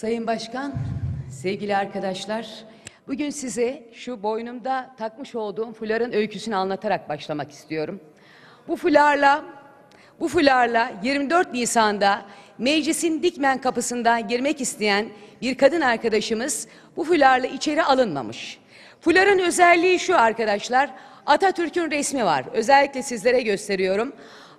Sayın Başkan, sevgili arkadaşlar, bugün size şu boynumda takmış olduğum fuların öyküsünü anlatarak başlamak istiyorum. Bu fularla, bu fularla 24 Nisan'da meclisin Dikmen kapısından girmek isteyen bir kadın arkadaşımız bu fularla içeri alınmamış. Fuların özelliği şu arkadaşlar, Atatürk'ün resmi var. Özellikle sizlere gösteriyorum.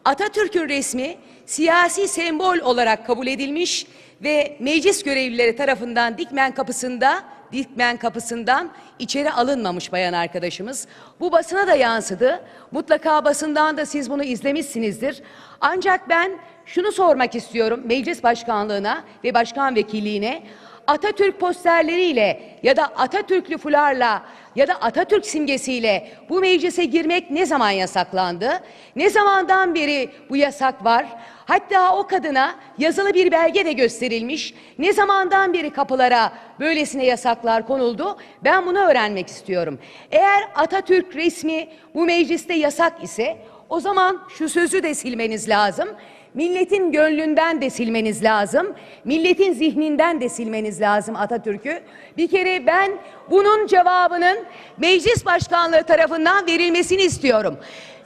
Atatürk'ün resmi siyasi sembol olarak kabul edilmiş ve meclis görevlileri tarafından Dikmen kapısında Dikmen kapısından içeri alınmamış bayan arkadaşımız. Bu basına da yansıdı. Mutlaka basından da siz bunu izlemişsinizdir. Ancak ben şunu sormak istiyorum meclis başkanlığına ve başkan vekilliğine. Atatürk posterleriyle ya da Atatürklü fularla ya da Atatürk simgesiyle bu meclise girmek ne zaman yasaklandı? Ne zamandan beri bu yasak var? Hatta o kadına yazılı bir belge de gösterilmiş. Ne zamandan beri kapılara böylesine yasaklar konuldu? Ben bunu öğrenmek istiyorum. Eğer Atatürk resmi bu mecliste yasak ise o zaman şu sözü de silmeniz lazım. Milletin gönlünden de silmeniz lazım. Milletin zihninden de silmeniz lazım Atatürk'ü. Bir kere ben bunun cevabının meclis başkanlığı tarafından verilmesini istiyorum.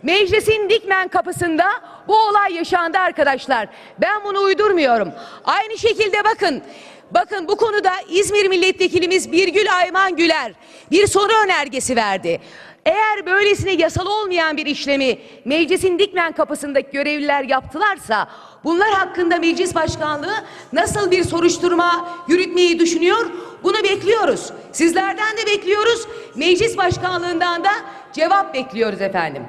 Meclisin Dikmen kapısında bu olay yaşandı arkadaşlar. Ben bunu uydurmuyorum. Aynı şekilde bakın Bakın bu konuda İzmir milletvekilimiz Birgül Ayman Güler bir soru önergesi verdi. Eğer böylesine yasal olmayan bir işlemi meclisin Dikmen kapısındaki görevliler yaptılarsa bunlar hakkında meclis başkanlığı nasıl bir soruşturma yürütmeyi düşünüyor? Bunu bekliyoruz. Sizlerden de bekliyoruz. Meclis başkanlığından da cevap bekliyoruz efendim.